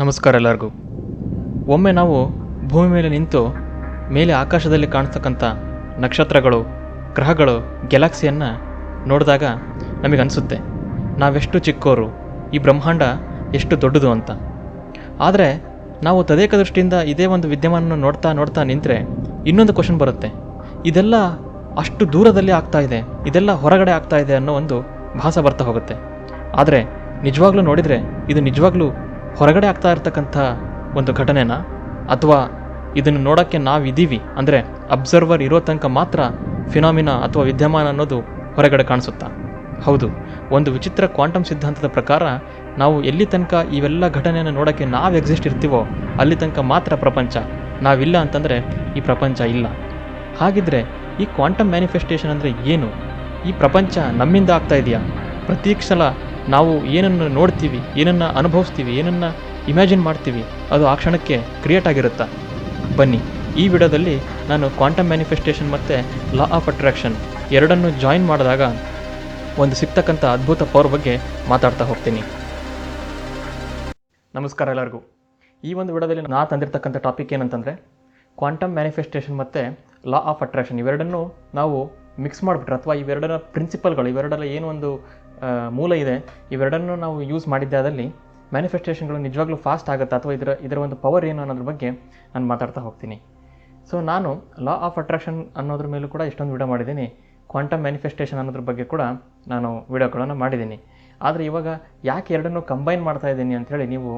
ನಮಸ್ಕಾರ ಎಲ್ಲರಿಗೂ. ಒಮ್ಮೆ ನಾವು ಭೂಮಿ ಮೇಲೆ ನಿಂತು ಮೇಲೆ ಆಕಾಶದಲ್ಲಿ ಕಾಣಿಸ್ತಕ್ಕಂಥ ನಕ್ಷತ್ರಗಳು, ಗ್ರಹಗಳು, ಗ್ಯಾಲಕ್ಸಿಯನ್ನು ನೋಡಿದಾಗ ನಮಗೆ ಅನಿಸುತ್ತೆ, ನಾವೆಷ್ಟು ಚಿಕ್ಕೋರು, ಈ ಬ್ರಹ್ಮಾಂಡ ಎಷ್ಟು ದೊಡ್ಡದು ಅಂತ. ಆದರೆ ನಾವು ತದೇಕ ದೃಷ್ಟಿಯಿಂದ ಇದೇ ಒಂದು ವಿದ್ಯಮಾನವನ್ನು ನೋಡ್ತಾ ನೋಡ್ತಾ ನಿಂತರೆ ಇನ್ನೊಂದು ಕ್ವಶನ್ ಬರುತ್ತೆ, ಇದೆಲ್ಲ ಅಷ್ಟು ದೂರದಲ್ಲಿ ಆಗ್ತಾ ಇದೆ, ಇದೆಲ್ಲ ಹೊರಗಡೆ ಆಗ್ತಾ ಇದೆ ಅನ್ನೋ ಒಂದು ಭಾಸ ಬರ್ತಾ ಹೋಗುತ್ತೆ. ಆದರೆ ನಿಜವಾಗ್ಲೂ ನೋಡಿದರೆ ಇದು ನಿಜವಾಗ್ಲೂ ಹೊರಗಡೆ ಆಗ್ತಾ ಇರ್ತಕ್ಕಂಥ ಒಂದು ಘಟನೆನಾ? ಅಥವಾ ಇದನ್ನು ನೋಡೋಕ್ಕೆ ನಾವಿದ್ದೀವಿ? ಅಂದರೆ ಅಬ್ಸರ್ವರ್ ಇರೋ ತನಕ ಮಾತ್ರ ಫಿನಾಮಿನ ಅಥವಾ ವಿದ್ಯಮಾನ ಅನ್ನೋದು ಹೊರಗಡೆ ಕಾಣಿಸುತ್ತಾ? ಹೌದು, ಒಂದು ವಿಚಿತ್ರ ಕ್ವಾಂಟಮ್ ಸಿದ್ಧಾಂತದ ಪ್ರಕಾರ ನಾವು ಎಲ್ಲಿ ತನಕ ಇವೆಲ್ಲ ಘಟನೆಯನ್ನು ನೋಡೋಕ್ಕೆ ನಾವು ಎಕ್ಸಿಸ್ಟ್ ಇರ್ತೀವೋ ಅಲ್ಲಿ ತನಕ ಮಾತ್ರ ಪ್ರಪಂಚ. ನಾವಿಲ್ಲ ಅಂತಂದರೆ ಈ ಪ್ರಪಂಚ ಇಲ್ಲ. ಹಾಗಿದ್ರೆ ಈ ಕ್ವಾಂಟಮ್ ಮ್ಯಾನಿಫೆಸ್ಟೇಷನ್ ಅಂದರೆ ಏನು? ಈ ಪ್ರಪಂಚ ನಮ್ಮಿಂದ ಆಗ್ತಾ ಇದೆಯಾ? ಪ್ರತಿ ಸಲ ನಾವು ಏನನ್ನು ನೋಡ್ತೀವಿ, ಏನನ್ನು ಅನುಭವಿಸ್ತೀವಿ, ಏನನ್ನು ಇಮ್ಯಾಜಿನ್ ಮಾಡ್ತೀವಿ, ಅದು ಆ ಕ್ಷಣಕ್ಕೆ ಕ್ರಿಯೇಟ್ ಆಗಿರುತ್ತಾ? ಬನ್ನಿ, ಈ ವಿಡಿಯೋದಲ್ಲಿ ನಾನು ಕ್ವಾಂಟಮ್ ಮ್ಯಾನಿಫೆಸ್ಟೇಷನ್ ಮತ್ತು ಲಾ ಆಫ್ ಅಟ್ರಾಕ್ಷನ್ ಎರಡನ್ನು ಜಾಯಿನ್ ಮಾಡಿದಾಗ ಒಂದು ಸಿಗ್ತಕ್ಕಂಥ ಅದ್ಭುತ ಪವರ್ ಬಗ್ಗೆ ಮಾತಾಡ್ತಾ ಹೋಗ್ತೀನಿ. ನಮಸ್ಕಾರ ಎಲ್ಲರಿಗೂ. ಈ ಒಂದು ವಿಡಿಯೋದಲ್ಲಿ ನಾ ತಂದಿರ್ತಕ್ಕಂಥ ಟಾಪಿಕ್ ಏನಂತಂದರೆ ಕ್ವಾಂಟಮ್ ಮ್ಯಾನಿಫೆಸ್ಟೇಷನ್ ಮತ್ತು ಲಾ ಆಫ್ ಅಟ್ರಾಕ್ಷನ್ ಇವೆರಡನ್ನು ನಾವು ಮಿಕ್ಸ್ ಮಾಡಿಬಿಟ್ರೆ, ಅಥವಾ ಇವೆರಡರ ಪ್ರಿನ್ಸಿಪಲ್ಗಳು ಇವೆರಡರ ಏನೊಂದು ಮೂಲ ಇದೆ. ಇವೆರಡನ್ನು ನಾವು ಯೂಸ್ ಮಾಡಿದ್ದಾದಲ್ಲಿ ಮ್ಯಾನಿಫೆಸ್ಟೇಷನ್ಗಳು ನಿಜವಾಗ್ಲೂ ಫಾಸ್ಟ್ ಆಗುತ್ತಾ ಅಥವಾ ಇದರ ಇದರ ಒಂದು ಪವರ್ ಏನು ಅನ್ನೋದ್ರ ಬಗ್ಗೆ ನಾನು ಮಾತಾಡ್ತಾ ಹೋಗ್ತೀನಿ. ಸೊ ನಾನು ಲಾ ಆಫ್ ಅಟ್ರಾಕ್ಷನ್ ಅನ್ನೋದ್ರ ಮೇಲೂ ಕೂಡ ಇಷ್ಟೊಂದು ವಿಡಿಯೋ ಮಾಡಿದ್ದೀನಿ. ಕ್ವಾಂಟಮ್ ಮ್ಯಾನಿಫೆಸ್ಟೇಷನ್ ಅನ್ನೋದ್ರ ಬಗ್ಗೆ ಕೂಡ ನಾನು ವಿಡಿಯೋಗಳನ್ನು ಮಾಡಿದ್ದೀನಿ. ಆದರೆ ಇವಾಗ ಯಾಕೆ ಎರಡನ್ನೂ ಕಂಬೈನ್ ಮಾಡ್ತಾ ಇದ್ದೀನಿ ಅಂಥೇಳಿ ನೀವು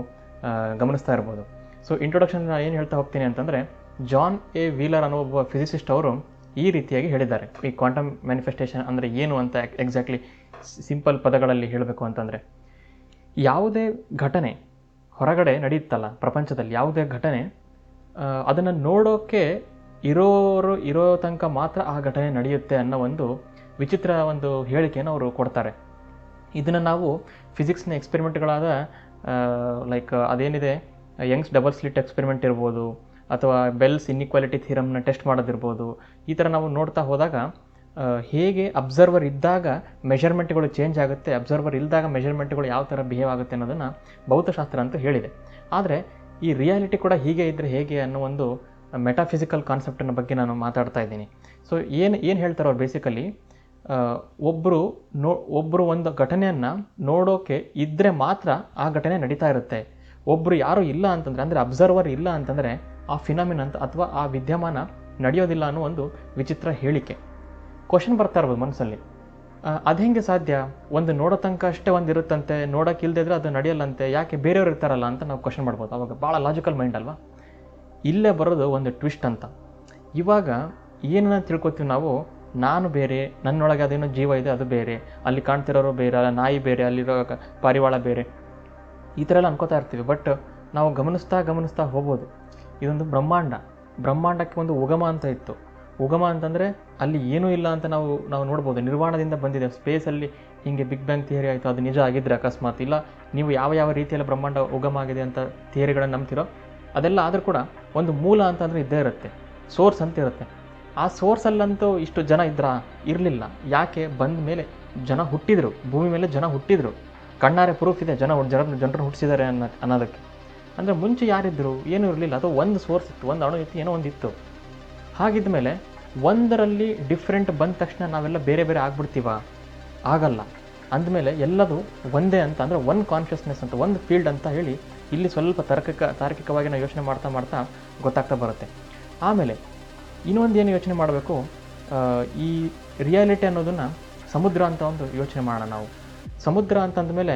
ಗಮನಿಸ್ತಾ ಇರ್ಬೋದು. ಸೊ ಇಂಟ್ರೊಡಕ್ಷನ್ ನಾನು ಏನು ಹೇಳ್ತಾ ಹೋಗ್ತೀನಿ ಅಂತಂದರೆ ಜಾನ್ ಎ ವೀಲರ್ ಅನ್ನೋ ಒಬ್ಬ ಫಿಸಿಸಿಸ್ಟ್ ಅವರು ಈ ರೀತಿಯಾಗಿ ಹೇಳಿದ್ದಾರೆ. ಈ ಕ್ವಾಂಟಮ್ ಮ್ಯಾನಿಫೆಸ್ಟೇಷನ್ ಅಂದರೆ ಏನು ಅಂತ ಎಕ್ಸಾಕ್ಟ್ಲಿ ಸಿಂಪಲ್ ಪದಗಳಲ್ಲಿ ಹೇಳಬೇಕು ಅಂತಂದರೆ, ಯಾವುದೇ ಘಟನೆ ಹೊರಗಡೆ ನಡೆಯುತ್ತಲ್ಲ ಪ್ರಪಂಚದಲ್ಲಿ, ಯಾವುದೇ ಘಟನೆ ಅದನ್ನು ನೋಡೋಕ್ಕೆ ಇರೋರು, ಇರೋ ತನಕ ಮಾತ್ರ ಆ ಘಟನೆ ನಡೆಯುತ್ತೆ ಅನ್ನೋ ಒಂದು ವಿಚಿತ್ರ ಒಂದು ಹೇಳಿಕೆಯನ್ನು ಅವರು ಕೊಡ್ತಾರೆ. ಇದನ್ನು ನಾವು ಫಿಸಿಕ್ಸ್ನ ಎಕ್ಸ್ಪೆರಿಮೆಂಟ್ಗಳಾದ ಲೈಕ್ ಅದೇನಿದೆ, ಯಂಗ್ಸ್ ಡಬಲ್ ಸ್ಲಿಟ್ ಎಕ್ಸ್ಪೆರಿಮೆಂಟ್ ಇರ್ಬೋದು ಅಥವಾ ಬೆಲ್ಸ್ ಇನ್ಇಕ್ವಾಲಿಟಿ ಥಿರಮ್ನ ಟೆಸ್ಟ್ ಮಾಡೋದಿರ್ಬೋದು. ಈ ಥರ ನಾವು ನೋಡ್ತಾ ಹೋದಾಗ ಹೇಗೆ ಅಬ್ಸರ್ವರ್ ಇದ್ದಾಗ ಮೆಷರ್ಮೆಂಟ್ಗಳು ಚೇಂಜ್ ಆಗುತ್ತೆ ಅಬ್ಸರ್ವರ್ ಇಲ್ಲದಾಗ ಮೆಷರ್ಮೆಂಟ್ಗಳು ಯಾವ ಥರ ಬಿಹೇವ್ ಆಗುತ್ತೆ ಅನ್ನೋದನ್ನು ಭೌತಶಾಸ್ತ್ರ ಅಂತ ಹೇಳಿದೆ. ಆದರೆ ಈ ರಿಯಾಲಿಟಿ ಕೂಡ ಹೀಗೆ ಇದ್ದರೆ ಹೇಗೆ ಅನ್ನೋ ಒಂದು ಮೆಟಾಫಿಸಿಕಲ್ ಕಾನ್ಸೆಪ್ಟನ್ನ ಬಗ್ಗೆ ನಾನು ಮಾತಾಡ್ತಾ ಇದ್ದೀನಿ. ಸೊ ಏನು ಏನು ಹೇಳ್ತಾರೆ ಅವ್ರು ಬೇಸಿಕಲಿ ಒಬ್ಬರು ನೋ ಒಬ್ಬರು ಒಂದು ಘಟನೆಯನ್ನು ನೋಡೋಕೆ ಇದ್ದರೆ ಮಾತ್ರ ಆ ಘಟನೆ ನಡೀತಾ ಇರುತ್ತೆ. ಒಬ್ಬರು ಯಾರೂ ಇಲ್ಲ ಅಂತಂದರೆ, ಅಂದರೆ ಅಬ್ಸರ್ವರ್ ಇಲ್ಲ ಅಂತಂದರೆ ಆ ಫಿನಾಮಿನ್ ಅಂತ ಅಥವಾ ಆ ವಿದ್ಯಮಾನ ನಡೆಯೋದಿಲ್ಲ ಅನ್ನೋ ಒಂದು ವಿಚಿತ್ರ ಹೇಳಿಕೆ. ಕ್ವಶನ್ ಬರ್ತಾ ಇರ್ಬೋದು ಮನಸ್ಸಲ್ಲಿ. ಅದು ಹೆಂಗೆ ಸಾಧ್ಯ? ಒಂದು ನೋಡೋ ತನಕ ಅಷ್ಟೇ ಒಂದು ಇರುತ್ತಂತೆ ನೋಡೋಕೆ ಇಲ್ಲದಿದ್ರೆ ಅದು ನಡೆಯಲ್ಲಂತೆ, ಯಾಕೆ ಬೇರೆಯವ್ರು ಇರ್ತಾರಲ್ಲ ಅಂತ ನಾವು ಕ್ವಶನ್ ಮಾಡ್ಬೋದು. ಅವಾಗ ಭಾಳ ಲಾಜಿಕಲ್ ಮೈಂಡ್ ಅಲ್ವಾ? ಇಲ್ಲೇ ಬರೋದು ಒಂದು ಟ್ವಿಸ್ಟ್ ಅಂತ. ಇವಾಗ ಏನನ್ನ ತಿಳ್ಕೊತೀವಿ ನಾವು? ನಾನು ಬೇರೆ, ನನ್ನೊಳಗೆ ಅದೇನೋ ಜೀವ ಇದೆ, ಅದು ಬೇರೆ. ಅಲ್ಲಿ ಕಾಣ್ತಿರೋರು ಬೇರೆ, ಅಲ್ಲ ನಾಯಿ ಬೇರೆ, ಅಲ್ಲಿರೋ ಪಾರಿವಾಳ ಬೇರೆ. ಈ ಥರ ಎಲ್ಲ ಅನ್ಕೋತಾ ಇರ್ತೀವಿ. ಬಟ್ ನಾವು ಗಮನಿಸ್ತಾ ಗಮನಿಸ್ತಾ ಹೋಗ್ಬೋದು. ಇದೊಂದು ಬ್ರಹ್ಮಾಂಡ. ಬ್ರಹ್ಮಾಂಡಕ್ಕೆ ಒಂದು ಉಗಮ ಅಂತ ಇತ್ತು. ಉಗಮ ಅಂತಂದರೆ ಅಲ್ಲಿ ಏನೂ ಇಲ್ಲ ಅಂತ ನಾವು ನಾವು ನೋಡ್ಬೋದು. ನಿರ್ವಾಣದಿಂದ ಬಂದಿದೆ. ಸ್ಪೇಸಲ್ಲಿ ಹೀಗೆ ಬಿಗ್ ಬ್ಯಾಂಗ್ ಥಿಯರಿ ಆಯಿತು. ಅದು ನಿಜ ಆಗಿದ್ದರೆ ಅಕಸ್ಮಾತ್. ಇಲ್ಲ, ನೀವು ಯಾವ ಯಾವ ರೀತಿಯಲ್ಲಿ ಬ್ರಹ್ಮಾಂಡ ಉಗಮ ಆಗಿದೆ ಅಂತ ಥಿಯರಿಗಳನ್ನು ನಂಬ್ತಿರೋ, ಅದೆಲ್ಲ ಆದರೂ ಕೂಡ ಒಂದು ಮೂಲ ಅಂತಂದರೆ ಇದ್ದೇ ಇರುತ್ತೆ. ಸೋರ್ಸ್ ಅಂತ ಇರುತ್ತೆ. ಆ ಸೋರ್ಸಲ್ಲಂತೂ ಇಷ್ಟು ಜನ ಇದ್ರಾ? ಇರಲಿಲ್ಲ. ಯಾಕೆ? ಬಂದ ಮೇಲೆ ಜನ ಹುಟ್ಟಿದ್ರು. ಭೂಮಿ ಮೇಲೆ ಜನ ಹುಟ್ಟಿದ್ರು. ಕಣ್ಣಾರೆ ಪ್ರೂಫ್ ಇದೆ. ಜನ ಜನ, ಜನರು ಹುಟ್ಟಿಸಿದ್ದಾರೆ ಅನ್ನೋ ಅನ್ನೋದಕ್ಕೆ. ಅಂದರೆ ಮುಂಚೆ ಯಾರಿದ್ದರು ಏನೂ ಇರಲಿಲ್ಲ. ಅದು ಒಂದು ಸೋರ್ಸ್ ಇತ್ತು, ಒಂದು ಅಣು ಇತ್ತು, ಏನೋ ಒಂದು ಇತ್ತು. ಹಾಗಿದ್ದ ಮೇಲೆ ಒಂದರಲ್ಲಿ ಡಿಫ್ರೆಂಟ್ ಬಂದ ತಕ್ಷಣ ನಾವೆಲ್ಲ ಬೇರೆ ಬೇರೆ ಆಗ್ಬಿಡ್ತೀವ? ಆಗಲ್ಲ. ಅಂದಮೇಲೆ ಎಲ್ಲದು ಒಂದೇ ಅಂತ, ಅಂದರೆ ಒನ್ ಕಾನ್ಷಿಯಸ್ನೆಸ್ ಅಂತ, ಒಂದು ಫೀಲ್ಡ್ ಅಂತ ಹೇಳಿ ಇಲ್ಲಿ ಸ್ವಲ್ಪ ತಾರ್ಕಿಕ, ತಾರ್ಕಿಕವಾಗಿ ನಾವು ಯೋಚನೆ ಮಾಡ್ತಾ ಮಾಡ್ತಾ ಗೊತ್ತಾಗ್ತಾ ಬರುತ್ತೆ. ಆಮೇಲೆ ಇನ್ನೊಂದು ಏನು ಯೋಚನೆ ಮಾಡಬೇಕು? ಈ ರಿಯಾಲಿಟಿ ಅನ್ನೋದನ್ನು ಸಮುದ್ರ ಅಂತ ಒಂದು ಯೋಚನೆ ಮಾಡೋಣ ನಾವು. ಸಮುದ್ರ ಅಂತಂದಮೇಲೆ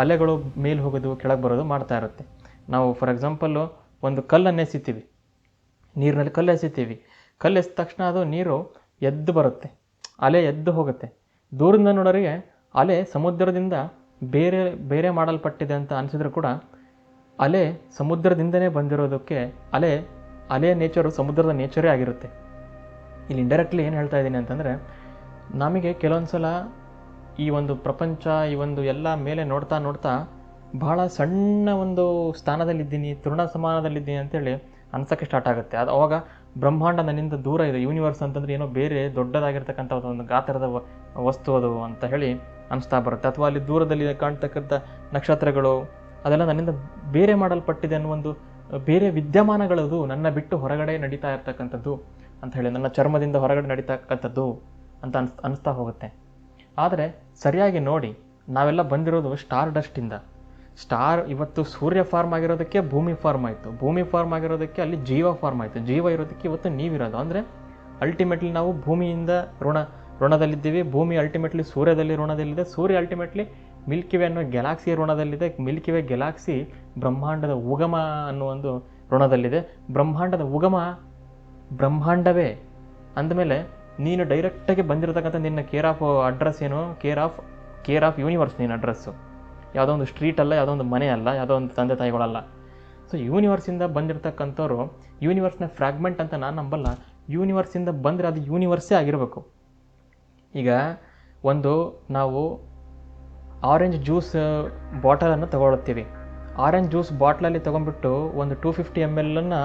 ಅಲೆಗಳು ಮೇಲೆ ಹೋಗೋದು, ಕೆಳಗೆ ಬರೋದು ಮಾಡ್ತಾ ಇರುತ್ತೆ. ನಾವು ಫಾರ್ ಎಕ್ಸಾಂಪಲ್ಲು ಒಂದು ಕಲ್ಲನ್ನು ಎಸಿತೀವಿ ನೀರಿನಲ್ಲಿ ಕಲ್ಲು ಎಸಿತೀವಿ. ಕಲ್ಲು ಎಸಿದ ತಕ್ಷಣ ಅದು ನೀರು ಎದ್ದು ಬರುತ್ತೆ. ಅಲೆ ಎದ್ದು ಹೋಗುತ್ತೆ. ದೂರದಿಂದ ನೋಡೋರಿಗೆ ಅಲೆ ಸಮುದ್ರದಿಂದ ಬೇರೆ ಬೇರೆ ಮಾಡಲ್ಪಟ್ಟಿದೆ ಅಂತ ಅನಿಸಿದ್ರು ಕೂಡ ಅಲೆ ಸಮುದ್ರದಿಂದನೇ ಬಂದಿರೋದಕ್ಕೆ ಅಲೆ ಅಲೆಯ ನೇಚರು ಸಮುದ್ರದ ನೇಚರೇ ಆಗಿರುತ್ತೆ. ಇಲ್ಲಿ ಇಂಡೈರೆಕ್ಟ್ಲಿ ಏನು ಹೇಳ್ತಾ ಇದ್ದೀನಿ ಅಂತಂದರೆ, ನಮಗೆ ಕೆಲವೊಂದು ಸಲ ಈ ಒಂದು ಪ್ರಪಂಚ, ಈ ಒಂದು ಎಲ್ಲ ಮೇಲೆ ನೋಡ್ತಾ ನೋಡ್ತಾ ಬಹಳ ಸಣ್ಣ ಒಂದು ಸ್ಥಾನದಲ್ಲಿದ್ದೀನಿ, ತೃಣ ಸಮಾನದಲ್ಲಿದ್ದೀನಿ ಅಂತೇಳಿ ಅನ್ಸೋಕ್ಕೆ ಸ್ಟಾರ್ಟ್ ಆಗುತ್ತೆ. ಅದು ಅವಾಗ ಬ್ರಹ್ಮಾಂಡ ನನ್ನಿಂದ ದೂರ ಇದೆ. ಯೂನಿವರ್ಸ್ ಅಂತಂದ್ರೆ ಏನೋ ಬೇರೆ ದೊಡ್ಡದಾಗಿರ್ತಕ್ಕಂಥ ಒಂದು ಗಾತ್ರದ ವಸ್ತು ಅದು ಅಂತ ಹೇಳಿ ಅನಿಸ್ತಾ ಬರುತ್ತೆ. ಅಥವಾ ಅಲ್ಲಿ ದೂರದಲ್ಲಿ ಕಾಣ್ತಕ್ಕಂಥ ನಕ್ಷತ್ರಗಳು, ಅದೆಲ್ಲ ನನ್ನಿಂದ ಬೇರೆ ಮಾಡಲ್ಪಟ್ಟಿದೆ ಅನ್ನೋ ಒಂದು ಬೇರೆ ವಿದ್ಯಮಾನಗಳದು ನನ್ನ ಬಿಟ್ಟು ಹೊರಗಡೆ ನಡೀತಾ ಇರ್ತಕ್ಕಂಥದ್ದು ಅಂತ ಹೇಳಿ, ನನ್ನ ಚರ್ಮದಿಂದ ಹೊರಗಡೆ ನಡೀತಕ್ಕಂಥದ್ದು ಅಂತ ಅನ್ಸ್, ಅನಿಸ್ತಾ ಹೋಗುತ್ತೆ. ಆದರೆ ಸರಿಯಾಗಿ ನೋಡಿ, ನಾವೆಲ್ಲ ಬಂದಿರೋದು ಸ್ಟಾರ್ ಡಸ್ಟಿಂದ ಸ್ಟಾರ್ ಇವತ್ತು ಸೂರ್ಯ ಫಾರ್ಮ್ ಆಗಿರೋದಕ್ಕೆ ಭೂಮಿ ಫಾರ್ಮ್ ಆಯಿತು. ಭೂಮಿ ಫಾರ್ಮ್ ಆಗಿರೋದಕ್ಕೆ ಅಲ್ಲಿ ಜೀವ ಫಾರ್ಮ್ ಆಯಿತು. ಜೀವ ಇರೋದಕ್ಕೆ ಇವತ್ತು ನೀವಿರೋದು. ಅಂದರೆ ಅಲ್ಟಿಮೇಟ್ಲಿ ನಾವು ಭೂಮಿಯಿಂದ ಋಣ, ಋಣದಲ್ಲಿದ್ದೀವಿ. ಭೂಮಿ ಅಲ್ಟಿಮೇಟ್ಲಿ ಸೂರ್ಯದಲ್ಲಿ ಋಣದಲ್ಲಿದೆ. ಸೂರ್ಯ ಅಲ್ಟಿಮೇಟ್ಲಿ ಮಿಲ್ಕಿ ವೇ ಅನ್ನೋ ಗ್ಯಾಲಾಕ್ಸಿ ಋಣದಲ್ಲಿದೆ. ಮಿಲ್ಕಿ ವೇ ಗ್ಯಾಲಾಕ್ಸಿ ಬ್ರಹ್ಮಾಂಡದ ಉಗಮ ಅನ್ನೋ ಒಂದು ಋಣದಲ್ಲಿದೆ. ಬ್ರಹ್ಮಾಂಡದ ಉಗಮ ಬ್ರಹ್ಮಾಂಡವೇ. ಅಂದಮೇಲೆ ನೀನು ಡೈರೆಕ್ಟಾಗಿ ಬಂದಿರತಕ್ಕಂಥ ನಿನ್ನ ಕೇರ್ ಆಫ್ ಅಡ್ರೆಸ್ ಏನು? Care of care of universe ನಿನ್ನ ಅಡ್ರೆಸ್ಸು ಯಾವುದೋ ಒಂದು ಸ್ಟ್ರೀಟ್ ಅಲ್ಲ, ಯಾವುದೋ ಒಂದು ಮನೆ ಅಲ್ಲ, ಯಾವುದೋ ಒಂದು ತಂದೆ ತಾಯಿಗಳಲ್ಲ. ಸೊ ಯೂನಿವರ್ಸಿಂದ ಬಂದಿರತಕ್ಕಂಥವ್ರು ಯೂನಿವರ್ಸ್ನ ಫ್ರಾಗ್ಮೆಂಟ್ ಅಂತ ನಾನು ನಂಬಲ್ಲ. ಯೂನಿವರ್ಸಿಂದ ಬಂದರೆ ಅದು ಯೂನಿವರ್ಸೇ ಆಗಿರಬೇಕು. ಈಗ ಒಂದು ನಾವು ಆರೆಂಜ್ ಜ್ಯೂಸ್ ಬಾಟಲನ್ನು ತಗೊಳ್ತೀವಿ ಆರೆಂಜ್ ಜ್ಯೂಸ್ ಬಾಟ್ಲಲ್ಲಿ ತೊಗೊಂಡ್ಬಿಟ್ಟು ಒಂದು ಟೂ ಫಿಫ್ಟಿ ಎಂ ಎಲ್ಲನ್ನು